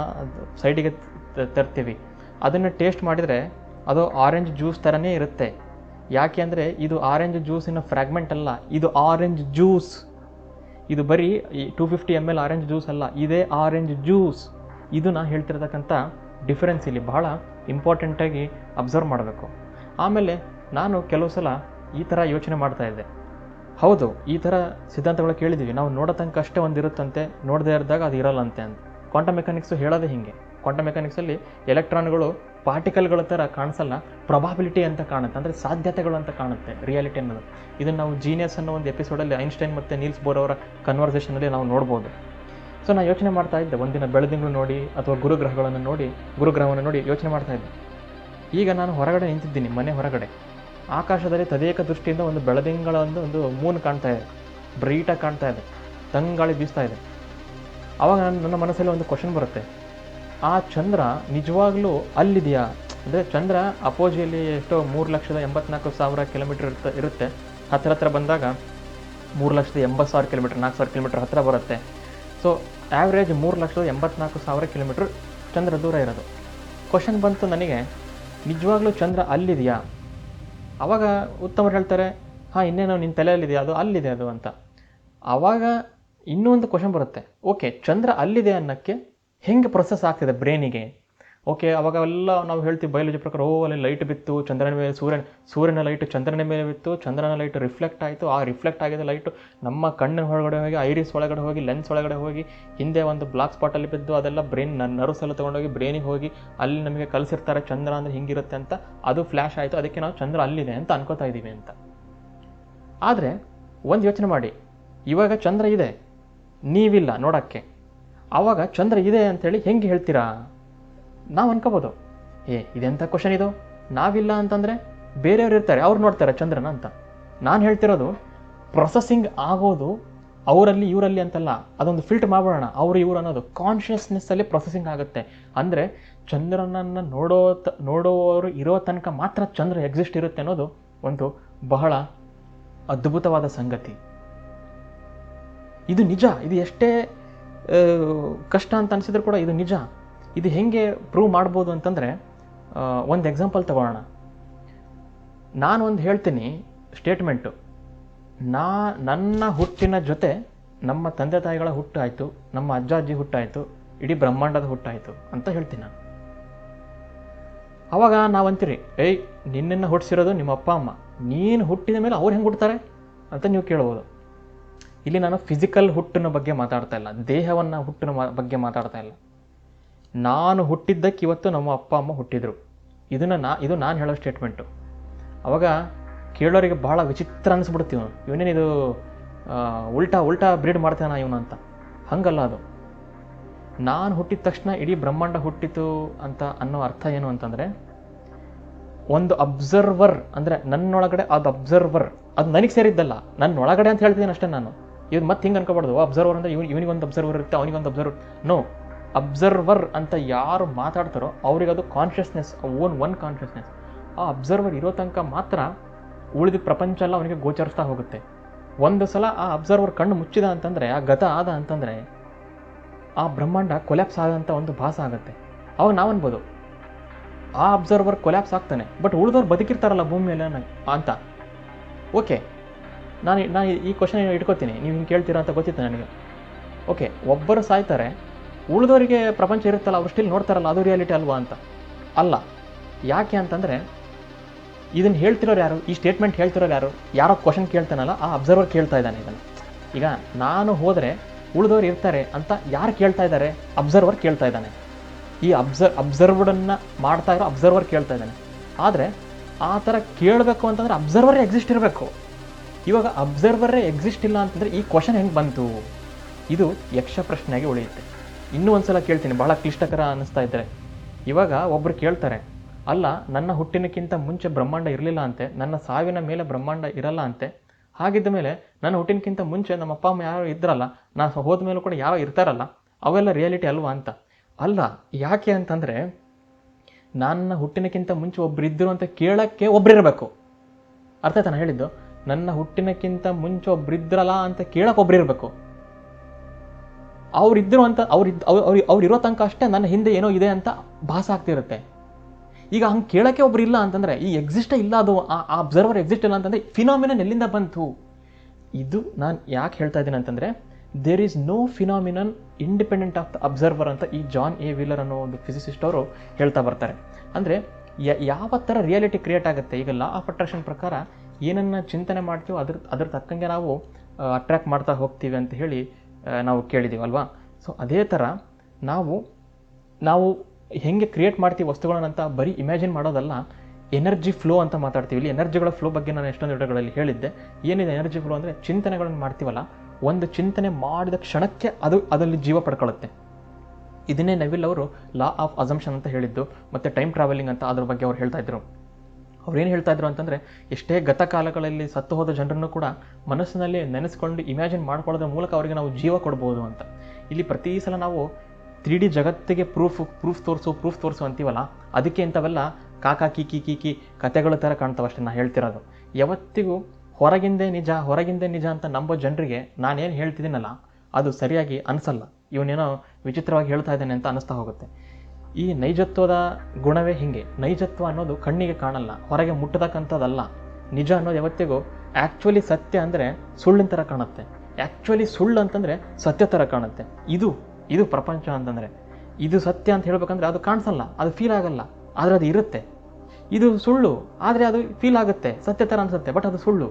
ಸೈಡಿಗೆ ತರ್ತೀವಿ. ಅದನ್ನು ಟೇಸ್ಟ್ ಮಾಡಿದರೆ ಅದು ಆರೆಂಜ್ ಜ್ಯೂಸ್ ಥರನೇ ಇರುತ್ತೆ. ಯಾಕೆ ಅಂದರೆ ಇದು ಆರೆಂಜ್ ಜ್ಯೂಸಿನ ಫ್ರ್ಯಾಗ್ಮೆಂಟ್ ಅಲ್ಲ, ಇದು ಆರೆಂಜ್ ಜ್ಯೂಸ್ ಇದು ಬರೀ ಈ two fifty M L orange juice ಅಲ್ಲ, ಇದೇ ಆರೆಂಜ್ ಜ್ಯೂಸ್ ಇದು ನಾ ಹೇಳ್ತಿರ್ತಕ್ಕಂಥ ಡಿಫರೆನ್ಸ್ ಇಲ್ಲಿ ಬಹಳ ಇಂಪಾರ್ಟೆಂಟಾಗಿ ಅಬ್ಸರ್ವ್ ಮಾಡಬೇಕು. ಆಮೇಲೆ ನಾನು ಕೆಲವು ಸಲ ಈ ಥರ ಯೋಚನೆ ಮಾಡ್ತಾ ಇದ್ದೆ. ಹೌದು, ಈ ಥರ ಸಿದ್ಧಾಂತಗಳು ಕೇಳಿದ್ದೀವಿ ನಾವು ನೋಡೋ ತನಕ ಅಷ್ಟೇ ಒಂದು ಇರುತ್ತಂತೆ ನೋಡದೇ ಇರಿದಾಗ ಅದು ಇರಲ್ಲಂತೆ ಅಂತ. ಕ್ವಾಂಟಮ್ ಮೆಕ್ಯಾನಿಕ್ಸು ಹೇಳೋದೇ ಹೀಗೆ. ಕ್ವಾಂಟಮ್ ಮೆಕ್ಯಾನಿಕ್ಸಲ್ಲಿ ಎಲೆಕ್ಟ್ರಾನ್ಗಳು ಪಾರ್ಟಿಕಲ್ಗಳ ಥರ ಕಾಣಿಸಲ್ಲ ಪ್ರೊಬಾಬಿಲಿಟಿ ಅಂತ ಕಾಣುತ್ತೆ. ಅಂದರೆ ಸಾಧ್ಯತೆಗಳು ಅಂತ ಕಾಣುತ್ತೆ ರಿಯಾಲಿಟಿ ಅನ್ನೋದು. ಇದನ್ನು ನಾವು ಜೀನಿಯಸ್ ಅನ್ನೋ ಒಂದು ಎಪಿಸೋಡಲ್ಲಿ ಐನ್ಸ್ಟೈನ್ ಮತ್ತು ನೀಲ್ಸ್ ಬೋರ್ ಅವರ ಕನ್ವರ್ಸೇಷನಲ್ಲಿ ನಾವು ನೋಡ್ಬೋದು. ಸೊ ನಾನು ಯೋಚನೆ ಮಾಡ್ತಾ ಇದ್ದೆ. ಒಂದಿನ ಬೆಳದಿಂಗಳು ನೋಡಿ ಅಥವಾ ಗುರುಗ್ರಹಗಳನ್ನು ನೋಡಿ, ಗುರುಗ್ರಹವನ್ನು ನೋಡಿ ಯೋಚನೆ ಮಾಡ್ತಾ ಇದ್ದೆ. ಈಗ ನಾನು ಹೊರಗಡೆ ನಿಂತಿದ್ದೀನಿ, ಮನೆ ಹೊರಗಡೆ. ಆಕಾಶದಲ್ಲಿ ತದೇಕ ದೃಷ್ಟಿಯಿಂದ ಒಂದು ಬೆಳದಿಂಗಳ ಒಂದು ಒಂದು ಮೂನ್ ಕಾಣ್ತಾ ಇದೆ. ಬ್ರೈಟಾಗಿ ಕಾಣ್ತಾ ಇದೆ. ತಂಗಾಳಿ ಬೀಸ್ತಾ ಇದೆ. ಆವಾಗ ನನ್ನ ನನ್ನ ಮನಸ್ಸಲ್ಲಿ ಒಂದು ಕ್ವಶನ್ ಬರುತ್ತೆ. ಆ ಚಂದ್ರ ನಿಜವಾಗ್ಲೂ ಅಲ್ಲಿದೆಯಾ? ಅಂದರೆ ಚಂದ್ರ ಅಪೋಜಿಯಲ್ಲಿ ಎಷ್ಟೋ ಮೂರು ಲಕ್ಷದ ಎಂಬತ್ನಾಲ್ಕು ಸಾವಿರ ಕಿಲೋಮೀಟರ್ ಇರುತ್ತೆ ಇರುತ್ತೆ. ಹತ್ತಿರ ಹತ್ರ ಬಂದಾಗ ಮೂರು ಲಕ್ಷದ ಎಂಬತ್ತು ಸಾವಿರ ಕಿಲೋಮೀಟರ್, ನಾಲ್ಕು ಸಾವಿರ ಕಿಲೋಮೀಟರ್ ಹತ್ತಿರ ಬರುತ್ತೆ. ಸೊ ಆ್ಯಾವ್ರೇಜ್ ಮೂರು ಲಕ್ಷದ ಎಂಬತ್ನಾಲ್ಕು ಸಾವಿರ ಕಿಲೋಮೀಟರ್ ಚಂದ್ರ ದೂರ ಇರೋದು. ಕ್ವಶನ್ ಬಂತು ನನಗೆ, ನಿಜವಾಗ್ಲೂ ಚಂದ್ರ ಅಲ್ಲಿದೆಯಾ? ಆವಾಗ ಉತ್ತಮರು ಹೇಳ್ತಾರೆ, ಹಾಂ, ಇನ್ನೇನೋ ನಿನ್ನ ತಲೆಯಲ್ಲಿದೆಯಾ? ಅದು ಅಲ್ಲಿದೆ ಅದು ಅಂತ. ಆವಾಗ ಇನ್ನೂ ಒಂದು ಕ್ವಶನ್ ಬರುತ್ತೆ. ಓಕೆ ಚಂದ್ರ ಅಲ್ಲಿದೆ ಅನ್ನೋಕ್ಕೆ ಹೆಂಗೆ ಪ್ರೊಸೆಸ್ ಆಗ್ತಿದೆ ಬ್ರೈನಿಗೆ ಓಕೆ ಅವಾಗ ಎಲ್ಲ ನಾವು ಹೇಳ್ತೀವಿ ಬಯಲಜಿ ಪ್ರಕಾರ, ಓ, ಅಲ್ಲಿ ಲೈಟ್ ಬಿತ್ತು, ಚಂದ್ರನ ಮೇಲೆ ಸೂರ್ಯನ ಸೂರ್ಯನ ಲೈಟ್ ಚಂದ್ರನ ಮೇಲೆ ಬಿತ್ತು, ಚಂದ್ರನ ಲೈಟ್ ರಿಫ್ಲೆಕ್ಟ್ ಆಯಿತು. ಆ ರಿಫ್ಲೆಕ್ಟ್ ಆಗಿದ್ದ ಲೈಟು ನಮ್ಮ ಕಣ್ಣಿನ ಒಳಗಡೆ ಹೋಗಿ ಐರಿಸ್ ಒಳಗಡೆ ಹೋಗಿ ಲೆನ್ಸ್ ಒಳಗಡೆ ಹೋಗಿ, ಹಿಂದೆ ಒಂದು ಬ್ಲಾಕ್ ಸ್ಪಾಟಲ್ಲಿ ಬಿದ್ದು ಅದೆಲ್ಲ ಬ್ರೈನ್ ನರ್ವ್ಸ್ ಎಲ್ಲ ತೊಗೊಂಡೋಗಿ ಬ್ರೈನಿಗೆ ಹೋಗಿ ಅಲ್ಲಿ ನಮಗೆ ಕಲಿಸಿರ್ತಾರೆ ಚಂದ್ರ ಅಂದರೆ ಹಿಂಗಿರುತ್ತೆ ಅಂತ. ಅದು ಫ್ಲ್ಯಾಶ್ ಆಯಿತು. ಅದಕ್ಕೆ ನಾವು ಚಂದ್ರ ಅಲ್ಲಿದೆ ಅಂತ ಅನ್ಕೋತಾ ಇದ್ದೀವಿ ಅಂತ. ಆದರೆ ಒಂದು ಯೋಚನೆ ಮಾಡಿ. ಇವಾಗ ಚಂದ್ರ ಇದೆ. ನೀವಿಲ್ಲ ನೋಡೋಕ್ಕೆ. ಆವಾಗ ಚಂದ್ರ ಇದೆ ಅಂಥೇಳಿ ಹೆಂಗೆ ಹೇಳ್ತೀರಾ? ನಾವು ಅನ್ಕೋಬೋದು. ಏ ಇದೆಂಥ ಕ್ವಶನ್ ಇದು? ನಾವಿಲ್ಲ ಅಂತಂದರೆ ಬೇರೆಯವ್ರು ಇರ್ತಾರೆ, ಅವ್ರು ನೋಡ್ತಾರೆ ಚಂದ್ರನ ಅಂತ. ನಾನು ಹೇಳ್ತಿರೋದು ಪ್ರೊಸೆಸಿಂಗ್ ಆಗೋದು ಅವರಲ್ಲಿ, ಇವರಲ್ಲಿ ಅಂತಲ್ಲ, ಅದೊಂದು ಫಿಲ್ಟರ್ ಮಾಡೋಣ ಅವರು, ಇವರು ಅನ್ನೋದು ಕಾನ್ಷಿಯಸ್ನೆಸ್ಸಲ್ಲಿ ಪ್ರೊಸೆಸಿಂಗ್ ಆಗುತ್ತೆ. ಅಂದರೆ ಚಂದ್ರನನ್ನು ನೋಡೋ ತ ನೋಡೋವರು ಇರೋ ತನಕ ಮಾತ್ರ ಚಂದ್ರ ಎಕ್ಸಿಸ್ಟ್ ಇರುತ್ತೆ ಅನ್ನೋದು ಒಂದು ಬಹಳ ಅದ್ಭುತವಾದ ಸಂಗತಿ. ಇದು ನಿಜ, ಇದು ಎಷ್ಟೇ ಕಷ್ಟ ಅಂತ ಅನಿಸಿದ್ರು ಕೂಡ ಇದು ನಿಜ. ಇದು ಹೆಂಗೆ ಪ್ರೂವ್ ಮಾಡ್ಬೋದು ಅಂತಂದರೆ ಒಂದು ಎಕ್ಸಾಂಪಲ್ ತಗೊಳ್ಳೋಣ ನಾನು ಒಂದು ಹೇಳ್ತೀನಿ ಸ್ಟೇಟ್ಮೆಂಟು ನಾ, ನನ್ನ ಹುಟ್ಟಿನ ಜೊತೆ ನಮ್ಮ ತಂದೆ ತಾಯಿಗಳ ಹುಟ್ಟಾಯಿತು, ನಮ್ಮ ಅಜ್ಜ ಅಜ್ಜಿ ಹುಟ್ಟಾಯಿತು, ಇಡೀ ಬ್ರಹ್ಮಾಂಡದ ಹುಟ್ಟಾಯಿತು ಅಂತ ಹೇಳ್ತೀನಿ ನಾನು. ಅವಾಗ ನಾವಂತೀರಿ, ಏಯ್, ನಿನ್ನನ್ನು ಹುಟ್ಟಿಸಿರೋದು ನಿಮ್ಮ ಅಪ್ಪ ಅಮ್ಮ. ನೀನು ಹುಟ್ಟಿದ ಮೇಲೆ ಅವ್ರು ಹೆಂಗೆ ಹುಡ್ತಾರೆ ಅಂತ ನೀವು ಕೇಳ್ಬೋದು. ಇಲ್ಲಿ ನಾನು ಫಿಸಿಕಲ್ ಹುಟ್ಟಿನ ಬಗ್ಗೆ ಮಾತಾಡ್ತಾ ಇಲ್ಲ. ದೇಹವನ್ನು ಹುಟ್ಟಿನ ಬಗ್ಗೆ ಮಾತಾಡ್ತಾ ಇಲ್ಲ. ನಾನು ಹುಟ್ಟಿದ್ದಕ್ಕೆ ಇವತ್ತು ನಮ್ಮ ಅಪ್ಪ, ಅಮ್ಮ ಹುಟ್ಟಿದರು. ಇದನ್ನು ನಾ ಇದು ನಾನು ಹೇಳೋ ಸ್ಟೇಟ್ಮೆಂಟು ಅವಾಗ ಕೇಳೋರಿಗೆ ಭಾಳ ವಿಚಿತ್ರ ಅನಿಸ್ಬಿಡ್ತೀವಿ ಇದು ಉಲ್ಟಾ ಉಲ್ಟಾ ಬ್ರೀಡ್ ಮಾಡ್ತಾನ ಇವನು ಅಂತ. ಹಂಗಲ್ಲ ಅದು. ನಾನು ಹುಟ್ಟಿದ ತಕ್ಷಣ ಇಡೀ ಬ್ರಹ್ಮಾಂಡ ಹುಟ್ಟಿತು ಅಂತ ಅನ್ನೋ ಅರ್ಥ ಏನು ಅಂತಂದರೆ, ಒಂದು ಅಬ್ಸರ್ವರ್ ಅಂದರೆ ನನ್ನೊಳಗಡೆ ಅದು ಅಬ್ಸರ್ವರ್ ಅದು ನನಗೆ ಸೇರಿದ್ದಲ್ಲ. ನನ್ನೊಳಗಡೆ ಅಂತ ಹೇಳ್ತಿದ್ದೀನಿ ಅಷ್ಟೇ ನಾನು. ಇವ್ನು ಮತ್ತೆ ಹಿಂಗೆ ಅನ್ಕೋಬಾರ್ದು ಅಬ್ಸರ್ವರ್ ಅಂದರೆ ಇವ್ನು ಇವನಿಗೊಂದು ಅಬ್ಸರ್ವರ್ ಇರುತ್ತೆ ಅವನಿಗೊಂದು ಅಬ್ಸರ್ವರ್ ನೋ ಅಬ್ಸರ್ವರ್ ಅಂತ ಯಾರು ಮಾತಾಡ್ತಾರೋ ಅವ್ರಿಗೆ ಅದು ಕಾನ್ಷಿಯಸ್ನೆಸ್ ಓನ್ ಒನ್ ಕಾನ್ಷಿಯಸ್ನೆಸ್ ಆ ಅಬ್ಸರ್ವರ್ ಇರೋ ತನಕ ಮಾತ್ರ ಉಳಿದ ಪ್ರಪಂಚ ಎಲ್ಲ ಅವನಿಗೆ ಗೋಚರಿಸ್ತಾ ಹೋಗುತ್ತೆ. ಒಂದು ಸಲ ಆ ಅಬ್ಸರ್ವರ್ ಕಣ್ಣು ಮುಚ್ಚಿದ ಅಂತಂದರೆ, ಆ ಗತ ಆದ ಅಂತಂದರೆ, ಆ ಬ್ರಹ್ಮಾಂಡ ಕೊಲ್ಯಾಪ್ಸ್ ಆದಂಥ ಒಂದು ಭಾಸ ಆಗುತ್ತೆ. ಅವಾಗ ನಾವು ಅನ್ಬೋದು ಆ ಅಬ್ಸರ್ವರ್ ಕೊಲ್ಯಾಪ್ಸ್ ಆಗ್ತಾನೆ ಬಟ್ ಉಳಿದವ್ರು ಬದುಕಿರ್ತಾರಲ್ಲ ಭೂಮಿ ಮೇಲೆ ಅನ್ನೋ- ಅಂತ. ಓಕೆ ನಾನು ನಾನು ಈ ಕ್ವಶನ್ ಇಟ್ಕೋತೀನಿ. ನೀವು ಹಿಂಗೆ ಕೇಳ್ತೀರಾ ಅಂತ ಗೊತ್ತಿತ್ತು ನನಗೆ. ಓಕೆ ಒಬ್ಬರು ಸಾಯ್ತಾರೆ. ಉಳಿದವರಿಗೆ ಪ್ರಪಂಚ ಇರುತ್ತಲ್ಲ, ಅವ್ರು ಸ್ಟಿಲ್ ನೋಡ್ತಾರಲ್ಲ, ಅದು ರಿಯಾಲಿಟಿ ಅಲ್ವಾ ಅಂತ. ಅಲ್ಲ, ಯಾಕೆ ಅಂತಂದರೆ ಇದನ್ನು ಹೇಳ್ತಿರೋರು ಯಾರು? ಈ ಸ್ಟೇಟ್ಮೆಂಟ್ ಹೇಳ್ತಿರೋರು ಯಾರು? ಯಾರೋ ಕ್ವಶನ್ ಕೇಳ್ತಾನಲ್ಲ, ಆ ಅಬ್ಸರ್ವರ್ ಕೇಳ್ತಾ ಇದ್ದಾನೆ ಇದನ್ನು. ಈಗ ನಾನು ಹೋದರೆ, ಉಳಿದವರು ಇರ್ತಾರೆ ಅಂತ ಯಾರು ಕೇಳ್ತಾ ಇದ್ದಾರೆ? ಅಬ್ಸರ್ವರ್ ಕೇಳ್ತಾ ಇದ್ದಾನೆ. ಈ ಅಬ್ಸರ್ ಅಬ್ಸರ್ವ್ಡನ್ನು ಮಾಡ್ತಾ ಇರೋ ಅಬ್ಸರ್ವರ್ ಕೇಳ್ತಾ ಇದ್ದಾನೆ. ಆದರೆ, ಆ ಥರ ಕೇಳಬೇಕು ಅಂತಂದರೆ ಅಬ್ಸರ್ವರೇ ಎಕ್ಸಿಸ್ಟ್ ಇರಬೇಕು. ಇವಾಗ ಅಬ್ಸರ್ವರೇ ಎಕ್ಸಿಸ್ಟ್ ಇಲ್ಲ ಅಂತಂದರೆ ಈ ಕ್ವಶನ್ ಹೆಂಗೆ ಬಂತು? ಇದು ಯಕ್ಷ ಪ್ರಶ್ನೆಯಾಗಿ ಉಳಿಯುತ್ತೆ. ಇನ್ನೂ ಒಂದ್ಸಲ ಕೇಳ್ತೀನಿ ಭಾಳ ಕ್ಲಿಷ್ಟಕರ ಅನ್ನಿಸ್ತಾ ಇದ್ದರೆ ಇವಾಗ ಒಬ್ಬರು ಕೇಳ್ತಾರೆ, ಅಲ್ಲ, ನನ್ನ ಹುಟ್ಟಿನಕ್ಕಿಂತ ಮುಂಚೆ ಬ್ರಹ್ಮಾಂಡ ಇರಲಿಲ್ಲ ಅಂತೆ, ನನ್ನ ಸಾವಿನ ಮೇಲೆ ಬ್ರಹ್ಮಾಂಡ ಇರಲ್ಲ ಅಂತೆ. ಹಾಗಿದ್ದ ಮೇಲೆ ನನ್ನ ಹುಟ್ಟಿನಕ್ಕಿಂತ ಮುಂಚೆ ನಮ್ಮ ಅಪ್ಪ, ಅಮ್ಮ ಯಾರು ಇದ್ರಲ್ಲ, ನಾ ಹೋದ ಮೇಲೂ ಕೂಡ ಯಾರೋ ಇರ್ತಾರಲ್ಲ, ಅವೆಲ್ಲ ರಿಯಾಲಿಟಿ ಅಲ್ವಾ ಅಂತ. ಅಲ್ಲ, ಯಾಕೆ ಅಂತಂದರೆ ನನ್ನ ಹುಟ್ಟಿನಕ್ಕಿಂತ ಮುಂಚೆ ಒಬ್ಬರು ಇದ್ದರು ಅಂತ ಕೇಳೋಕ್ಕೆ ಒಬ್ರಿರಬೇಕು ಅರ್ಥ ನಾನು ಹೇಳಿದ್ದು? ನನ್ನ ಹುಟ್ಟಿನಕ್ಕಿಂತ ಮುಂಚೆ ಒಬ್ರಿದ್ರಲ್ಲ ಅಂತ ಕೇಳಕ್ಕೆ ಒಬ್ರಿರಬೇಕು. ಅವ್ರಿದ್ರು ಅಂತ ಅವ್ರಿದ್ ಅವ್ರು ಅವ್ರು ಅವ್ರು ಇರೋ ತನಕ ಅಷ್ಟೇ ನನ್ನ ಹಿಂದೆ ಏನೋ ಇದೆ ಅಂತ ಭಾಸ ಆಗ್ತಿರುತ್ತೆ. ಈಗ ಹಂಗೆ ಕೇಳೋಕ್ಕೆ ಒಬ್ರು ಇಲ್ಲ ಅಂತಂದರೆ, ಈ ಎಕ್ಸಿಸ್ಟೇ ಇಲ್ಲ ಅದು, ಆ ಅಬ್ಸರ್ವರ್ ಎಕ್ಸಿಸ್ಟ್ ಇಲ್ಲ ಅಂತಂದರೆ ಫಿನಾಮಿನನ್ ಎಲ್ಲಿಂದ ಬಂತು? ಇದು ನಾನು ಯಾಕೆ ಹೇಳ್ತಾ ಇದ್ದೀನಿ ಅಂತಂದರೆ there is no phenomenon independent of the observer ಅಂತ ಈ ಜಾನ್ ಎ ವೀಲರ್ ಅನ್ನೋ ಒಂದು ಫಿಸಿಸಿಸ್ಟ್ ಅವರು ಹೇಳ್ತಾ ಬರ್ತಾರೆ. ಅಂದರೆ ಯಾವ ಥರ ರಿಯಾಲಿಟಿ ಕ್ರಿಯೇಟ್ ಆಗುತ್ತೆ? ಈಗ ಲಾ ಆಫ್ ಅಟ್ರಾಕ್ಷನ್ ಪ್ರಕಾರ ಏನನ್ನು ಚಿಂತನೆ ಮಾಡ್ತೀವೋ ಅದ್ರ ಅದ್ರ ತಕ್ಕಂಗೆ ನಾವು ಅಟ್ರ್ಯಾಕ್ಟ್ ಮಾಡ್ತಾ ಹೋಗ್ತೀವಿ ಅಂತ ಹೇಳಿ ನಾವು ಕೇಳಿದ್ದೀವಲ್ವಾ ಸೊ ಅದೇ ಥರ ನಾವು ನಾವು ಹೆಂಗೆ ಕ್ರಿಯೇಟ್ ಮಾಡ್ತೀವಿ ವಸ್ತುಗಳನ್ನಂತ ಬರೀ ಇಮ್ಯಾಜಿನ್ ಮಾಡೋದಲ್ಲ ಎನರ್ಜಿ ಫ್ಲೋ ಅಂತ ಮಾತಾಡ್ತೀವಿ. ಇಲ್ಲಿ ಎನರ್ಜಿಗಳ ಫ್ಲೋ ಬಗ್ಗೆ ನಾನು ಎಷ್ಟೊಂದು ವಿಡಿಯೋಗಳಲ್ಲಿ ಹೇಳಿದ್ದೆ. ಏನಿದೆ ಎನರ್ಜಿ ಫ್ಲೋ ಅಂದರೆ ಚಿಂತನೆಗಳನ್ನು ಮಾಡ್ತೀವಲ್ಲ, ಒಂದು ಚಿಂತನೆ ಮಾಡಿದ ಕ್ಷಣಕ್ಕೆ ಅದು ಅದರಲ್ಲಿ ಜೀವ ಪಡ್ಕೊಳ್ಳುತ್ತೆ ಇದನ್ನೇ ನವಿಲ್ ಅವರು ಲಾ ಆಫ್ ಅಸಂಪ್ಷನ್ ಅಂತ ಹೇಳಿದ್ದು, ಮತ್ತು ಟೈಮ್ ಟ್ರಾವೆಲಿಂಗ್ ಅಂತ ಅದ್ರ ಬಗ್ಗೆ ಅವ್ರು ಹೇಳ್ತಾ ಇದ್ರು. ಅವ್ರೇನು ಹೇಳ್ತಾ ಇದ್ರು ಅಂತಂದರೆ, ಎಷ್ಟೇ ಗತಕಾಲಗಳಲ್ಲಿ ಸತ್ತು ಹೋದ ಜನರನ್ನು ಕೂಡ ಮನಸ್ಸಿನಲ್ಲಿ ನೆನೆಸ್ಕೊಂಡು ಇಮ್ಯಾಜಿನ್ ಮಾಡ್ಕೊಳ್ಳೋದ್ರ ಮೂಲಕ ಅವರಿಗೆ ನಾವು ಜೀವ ಕೊಡ್ಬೋದು ಅಂತ. ಇಲ್ಲಿ ಪ್ರತಿ ಸಲ ನಾವು ತ್ರೀ ಡಿ ಜಗತ್ತಿಗೆ ಪ್ರೂಫ್ ಪ್ರೂಫ್ ತೋರಿಸು ಪ್ರೂಫ್ ತೋರಿಸು ಅಂತೀವಲ್ಲ, ಅದಕ್ಕೆ ಇಂಥವೆಲ್ಲ ಕಾಕಾ ಕೀಕಿ ಕೀಕಿ ಕತೆಗಳ ಥರ ಕಾಣ್ತಾವೆ ಅಷ್ಟೇ ನಾ ಹೇಳ್ತಿರೋದು. ಯಾವತ್ತಿಗೂ ಹೊರಗಿಂದೆ ನಿಜ, ಹೊರಗಿಂದೇ ನಿಜ ಅಂತ ನಂಬೋ ಜನರಿಗೆ ನಾನೇನು ಹೇಳ್ತಿದ್ದೀನಲ್ಲ, ಅದು ಸರಿಯಾಗಿ ಅನಿಸಲ್ಲ. ಇವನೇನೋ ವಿಚಿತ್ರವಾಗಿ ಹೇಳ್ತಾ ಇದ್ದಾನೆ ಅಂತ ಅನಿಸ್ತಾ ಹೋಗುತ್ತೆ. ಈ ನೈಜತ್ವದ ಗುಣವೇ ಹಿಂಗೆ. ನೈಜತ್ವ ಅನ್ನೋದು ಕಣ್ಣಿಗೆ ಕಾಣಲ್ಲ, ಹೊರಗೆ ಮುಟ್ಟತಕ್ಕಂಥದ್ದಲ್ಲ. ನಿಜ ಅನ್ನೋದು ಯಾವತ್ತಿಗೂ ಆ್ಯಕ್ಚುಲಿ ಸತ್ಯ ಅಂದರೆ ಸುಳ್ಳಿನ ಥರ ಕಾಣುತ್ತೆ. ಆ್ಯಕ್ಚುಲಿ ಸುಳ್ಳು ಅಂತಂದರೆ ಸತ್ಯ ಥರ ಕಾಣುತ್ತೆ. ಇದು ಇದು ಪ್ರಪಂಚ ಅಂತಂದರೆ. ಇದು ಸತ್ಯ ಅಂತ ಹೇಳ್ಬೇಕಂದ್ರೆ ಅದು ಕಾಣಿಸಲ್ಲ, ಅದು ಫೀಲ್ ಆಗಲ್ಲ, ಆದರೆ ಅದು ಇರುತ್ತೆ. ಇದು ಸುಳ್ಳು, ಆದರೆ ಅದು ಫೀಲ್ ಆಗುತ್ತೆ, ಸತ್ಯ ಥರ ಅನಿಸುತ್ತೆ ಬಟ್ ಅದು ಸುಳ್ಳು.